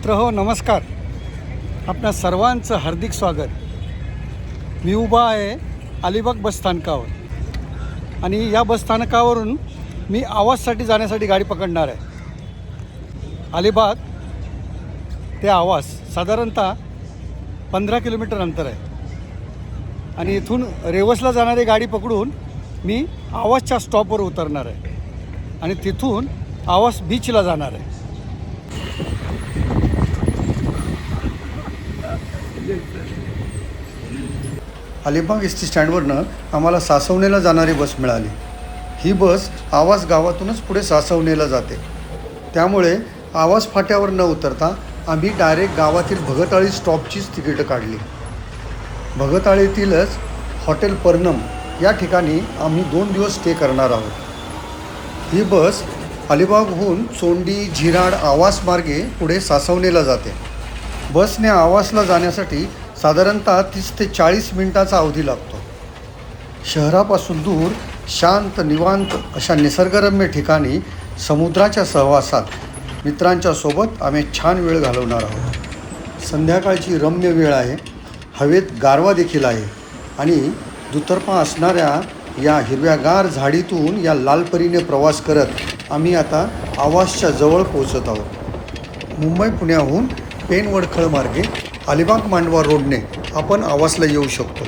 मित्र हो नमस्कार. आपणा सर्वांचं हार्दिक स्वागत. मी उभा आहे अलिबाग बसस्थानकावर आणि या बसस्थानकावरून मी आवाजसाठी जाण्यासाठी गाडी पकडणार आहे. अलिबाग ते आवाज साधारणतः पंधरा किलोमीटर अंतर आहे. आणि इथून रेवसला जाणारी गाडी पकडून मी आवाजच्या स्टॉपवर उतरणार आहे. आणि तिथून आवाज बीचला जाणार आहे. अलिबाग एस टी स्टँडवरनं आम्हाला सासवणेला जाणारी बस मिळाली. ही बस आवास गावातूनच पुढे सासवणेला जाते. त्यामुळे आवास फाट्यावर न उतरता आम्ही डायरेक्ट गावातील भगताळी स्टॉपचीच तिकीटं काढली. भगताळीतीलच हॉटेल पर्नम या ठिकाणी आम्ही दोन दिवस स्टे करणार आहोत. ही बस अलिबागहून चोंडी झिराड आवास मार्गे पुढे सासवणेला जाते. बसने आवासला जाण्यासाठी साधारणतः तीस ते चाळीस मिनिटाचा अवधी लागतो. शहरापासून दूर शांत निवांत अशा निसर्गरम्य ठिकाणी समुद्राच्या सहवासात मित्रांच्या सोबत आम्ही छान वेळ घालवणार आहोत. संध्याकाळची रम्य वेळ आहे हवेत गारवा देखील आहे आणि दुतर्फा असणाऱ्या या हिरव्यागार झाडीतून या लालपरीने प्रवास करत आम्ही आता आवासच्या जवळ पोहोचत आहोत. मुंबई पुण्याहून पेन वडखळ मार्गे अलिबाग मांडवा रोडने आपण आवासला येऊ शकतो.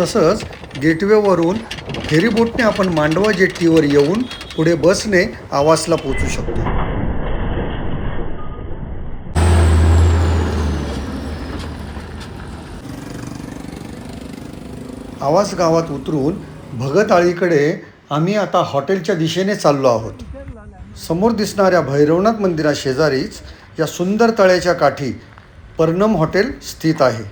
तसंच गेटवेवरून फेरीबोटने आपण मांडवा जेट्टीवर येऊन पुढे बसने आवासला पोचू शकतो. आवास गावात उतरून भगतआळीकडे आम्ही आता हॉटेलच्या दिशेने चाललो आहोत. समोर दिसणाऱ्या भैरवनाथ मंदिरा शेजारीच या सुंदर तळ्याच्या काठी पर्णम हॉटेल स्थित आहे.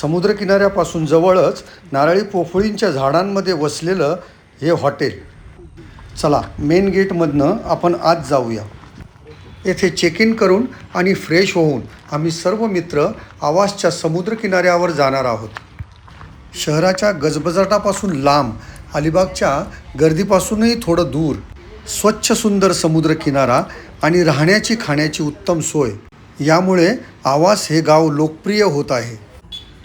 समुद्रकिनाऱ्यापासून जवळच नारळी पोफळींच्या झाडांमध्ये वसलेलं हे हॉटेल. चला मेन गेटमधनं आपण आत जाऊया. येथे चेक इन करून आणि फ्रेश होऊन आम्ही सर्व मित्र आवासच्या समुद्रकिनाऱ्यावर जाणार आहोत. शहराच्या गजबजाटापासून लांब अलिबागच्या गर्दीपासूनही थोडं दूर स्वच्छ सुंदर समुद्रकिनारा आणि राहण्याची खाण्याची उत्तम सोय. यामुळे आवास हे गाव लोकप्रिय होत आहे.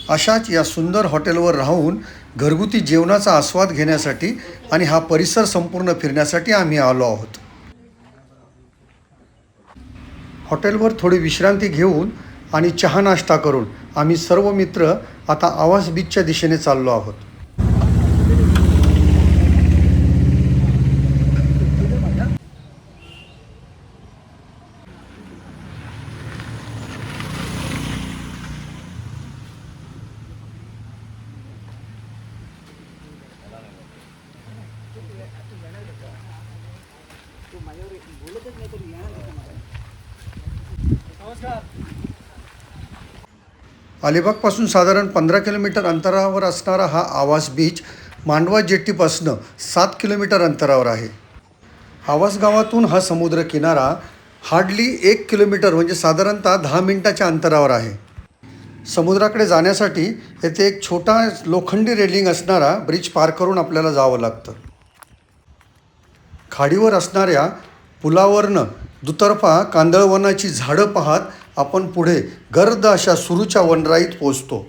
अशाच या सुंदर हॉटेलवर राहून घरगुती जेवणाचा आस्वाद घेण्यासाठी आणि हा परिसर संपूर्ण फिरण्यासाठी आम्ही आलो आहोत. हॉटेलवर थोडी विश्रांती घेऊन आणि चहा नाश्ता करून आम्ही सर्व मित्र आता आवास बीचच्या दिशेने चाललो आहोत. अलिबागपासून साधारण पंधरा किलोमीटर अंतरावर असणारा हा आवास बीच मांडवा जेट्टीपासनं सात किलोमीटर अंतरावर आहे. आवास गावातून हा समुद्र किनारा हार्डली एक किलोमीटर म्हणजे साधारणतः दहा मिनटाच्या अंतरावर आहे. समुद्राकडे जाण्यासाठी येथे एक छोटा लोखंडी रेलिंग असणारा ब्रिज पार करून आपल्याला जावं लागतं. खाडीवर असणाऱ्या पुलावरनं दुतर्फा कांदळवनाची झाडं पाहत आपण पुढे गर्द अशा सुरूच्या वनराईत पोचतो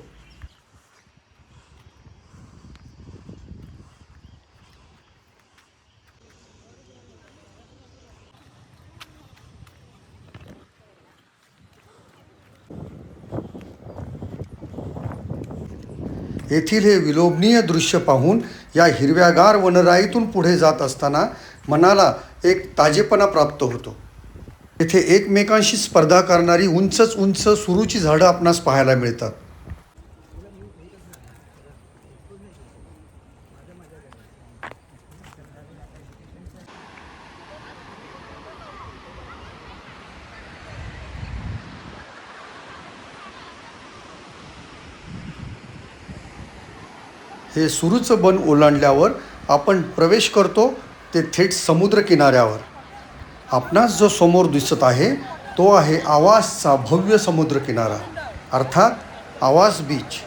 येथील हे विलोभनीय दृश्य पाहून या हिरव्यागार वनराईतून पुढे जात असताना मनाला एक ताजेपणा प्राप्त होतो. येथे एकमेकांशी स्पर्धा करणारी उंचच उंच सुरूची झाडं आपणास पाहायला मिळतात. हे सुरूचं बन ओलांडल्यावर आपण प्रवेश करतो ते थेट समुद्र किनाऱ्यावर. आपणास जो समोर दिसत आहे तो आहे आवासचा भव्य समुद्र किनारा. अर्थात आवास बीच.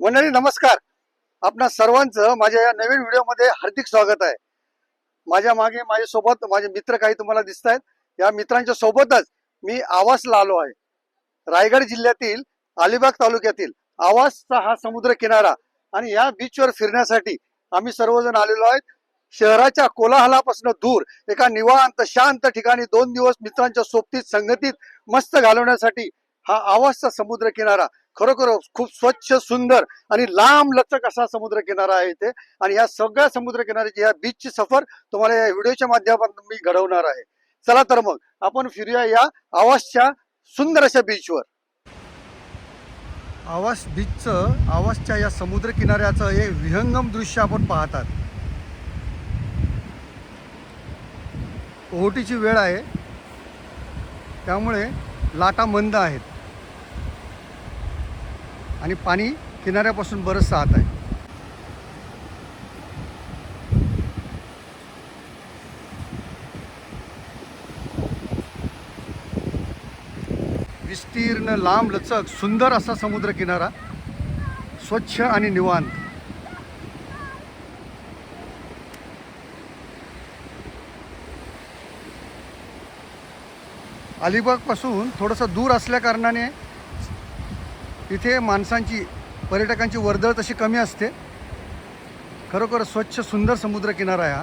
मंडळी नमस्कार. आपणा सर्वांचं माझ्या या नवीन व्हिडिओमध्ये हार्दिक स्वागत आहे. माझ्या मागे माझ्या सोबत माझे मित्र काही तुम्हाला दिसत आहेत या मित्रांच्या सोबतच मी आवासला आलो आहे. रायगड जिल्ह्यातील अलिबाग तालुक्यातील आवासचा हा समुद्र किनारा आणि या बीचवर फिरण्यासाठी आम्ही सर्वजण आलेलो आहेत. शहराच्या कोलाहलापासून दूर एका निवांत शांत ठिकाणी दोन दिवस मित्रांच्या सोबतीत संगतीत मस्त घालवण्यासाठी हा आवाजचा समुद्र किनारा. खरोखर खूप स्वच्छ सुंदर आणि लांब लचक असा समुद्र किनारा आहे इथे. आणि या सगळ्या समुद्र किनाऱ्याची या बीचची सफर तुम्हाला या व्हिडिओच्या माध्यमातून मी घडवणार आहे. चला तर मग आपण फिरूया या आवासच्या सुंदर अशा बीचवर आवास बीचचं आवासच्या या समुद्र किनाऱ्याचं हे विहंगम दृश्य आपण पाहतात. ओहोटीची वेळ आहे. त्यामुळे लाटा मंद आहेत. आणि पाणी किनाऱ्यापासून बरंच आत आहे. विस्तीर्ण लांब लचक सुंदर असा समुद्र किनारा स्वच्छ आणि निवांत. अलिबागपासून थोडंसं दूर असल्या कारणाने इथे माणसांची पर्यटकांची वर्दळ तशी कमी असते. खरोखर स्वच्छ सुंदर समुद्र किनारा आहे हा.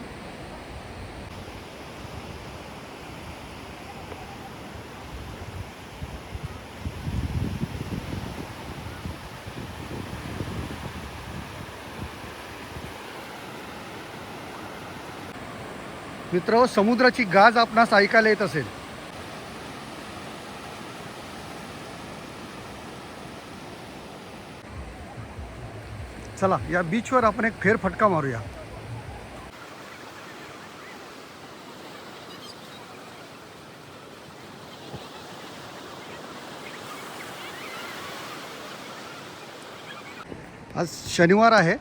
मित्र समुद्राची गाज आपणास ऐकायला येत असेल. चला या बीचवर आपण एक फेरफटका मारूया. आज शनिवार आहे.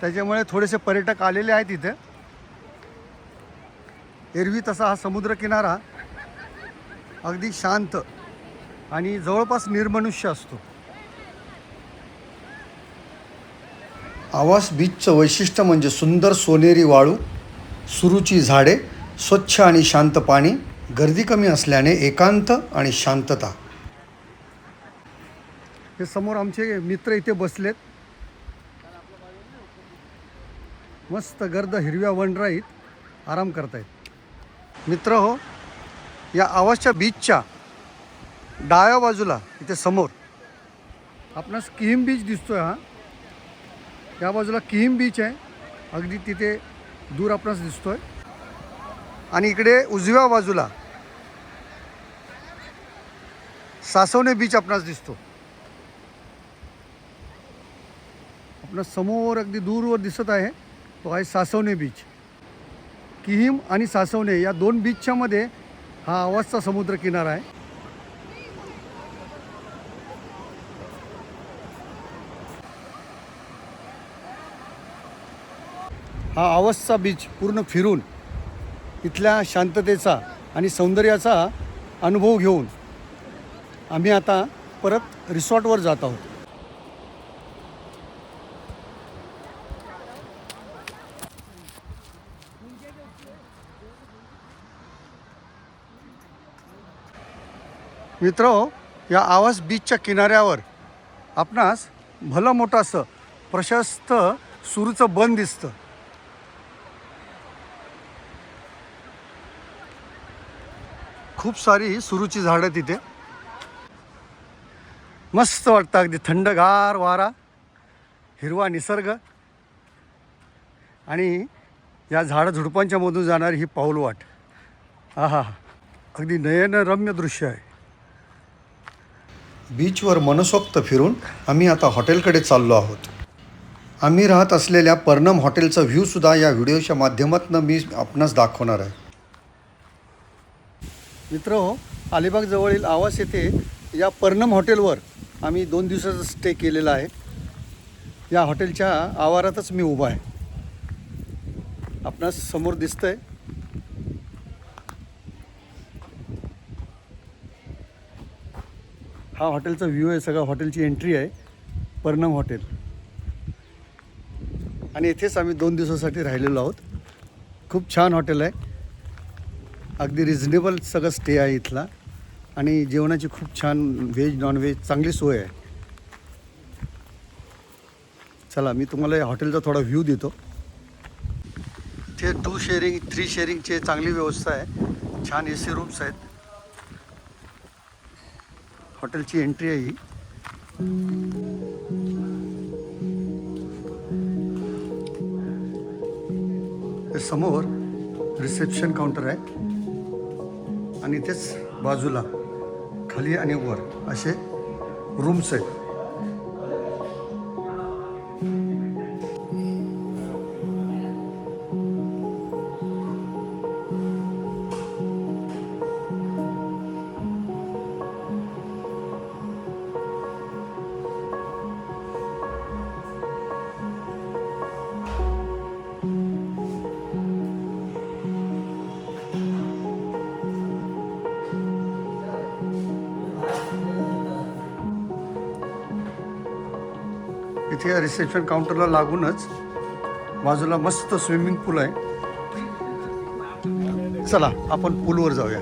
त्याच्यामुळे थोडेसे पर्यटक आलेले आहेत इथे. एरवी तसा हा समुद्रकिनारा अगदी शांत आणि जवळपास निर्मनुष्य असतो. आवास बीचचं वैशिष्ट्य म्हणजे सुंदर सोनेरी वाळू सुरूची झाडे स्वच्छ आणि शांत पाणी गर्दी कमी असल्याने एकांत आणि शांतता. हे समोर आमचे मित्र इथे बसलेत. मस्त गर्द हिरव्या वनराईत आराम करतायत. मित्र हो या आवासच्या बीचच्या डाव्या बाजूला इथे समोर आपणास किम बीच दिसतोय हा. या बाजूला किहिम बीच आहे. अगदी तिथे दूर आपणास दिसतोय. आणि इकडे उजव्या बाजूला सासवणे बीच आपणास दिसतो. आपणा समोर अगदी दूरवर दिसत आहे. तो आहे सासवणे बीच किहिम आणि सासवणे या दोन बीचच्या मध्ये हा आवाजचा समुद्र किनारा आहे. हा आवाजचा बीच पूर्ण फिरून इथल्या शांततेचा आणि सौंदर्याचा अनुभव घेऊन आम्ही आता परत रिसॉर्टवर जात आहोत. मित्र या आवास बीचच्या किनाऱ्यावर आपणास भलं मोठं असं प्रशस्त सुरूचं बन दिसतं. खूप सारी सुरूची झाडं तिथे मस्त वाटतं अगदी थंडगार वारा हिरवा निसर्ग. आणि या झाडं झुडपांच्या मधून जाणारी ही पाऊलवाट आहा अगदी नयनरम्य दृश्य आहे. बीचवर मनसोक्त फिरून आम्ही आता हॉटेलकडे चाललो आहोत. आम्ही राहत असलेल्या पर्नम हॉटेलचा व्ह्यूसुद्धा या व्हिडिओच्या माध्यमातून मी आपणास दाखवणार आहे. मित्र हो अलिबागजवळील आवास येथे या पर्नम हॉटेलवर आम्ही दोन दिवसाचा स्टे केलेला आहे. या हॉटेलच्या आवारातच मी उभा आहे. आपणास समोर दिसतंय. हा हॉटेलचा व्ह्यू आहे सगळ्या हॉटेलची एंट्री आहे पर्नम हॉटेल. आणि इथेच आम्ही दोन दिवसासाठी राहिलेलो आहोत. खूप छान हॉटेल आहे. अगदी रिझनेबल सगळं स्टे आहे इथला. आणि जेवणाची खूप छान व्हेज नॉनव्हेज चांगली सोय आहे. चला मी तुम्हाला या हॉटेलचा थोडा व्ह्यू देतो. इथे टू शेअरिंग थ्री शेअरिंगचे चांगली व्यवस्था आहे. छान ए सी रूम्स आहेत. हॉटेलची एंट्री आहे ही. समोर रिसेप्शन काउंटर आहे. आणि तेच बाजूला खाली आणि वर असे रूम्स आहेत इथे रिसेप्शन काउंटरला लागूनच बाजूला मस्त स्विमिंग पूल आहे. चला आपण पूलवर जाऊया.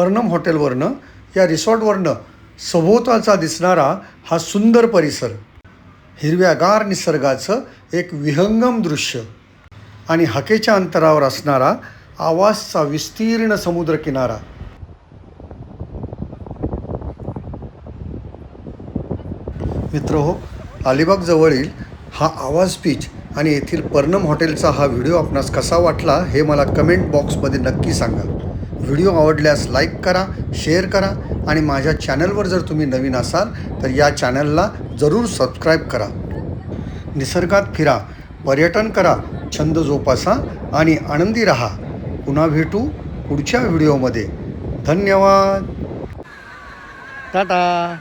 पर्णम हॉटेलवरनं या रिसॉर्टवरनं सभोवतालचा दिसणारा हा सुंदर परिसर हिरव्यागार निसर्गाचं एक विहंगम दृश्य आणि हाकेच्या अंतरावर असणारा आवासचा विस्तीर्ण समुद्रकिनारा. मित्र हो अलिबागजवळील हा आवाज बीच आणि येथील पर्णम हॉटेलचा हा व्हिडिओ आपणास कसा वाटला हे मला कमेंट बॉक्समध्ये नक्की सांगा. व्हिडिओ आवडल्यास लाईक करा शेअर करा आणि माझ्या चॅनलवर जर तुम्ही नवीन असाल तर या चॅनलला जरूर सबस्क्राईब करा. निसर्गात फिरा पर्यटन करा छंद जोपासा आणि आनंदी राहा. पुन्हा भेटू पुढच्या व्हिडिओमध्ये. धन्यवाद. टाटा!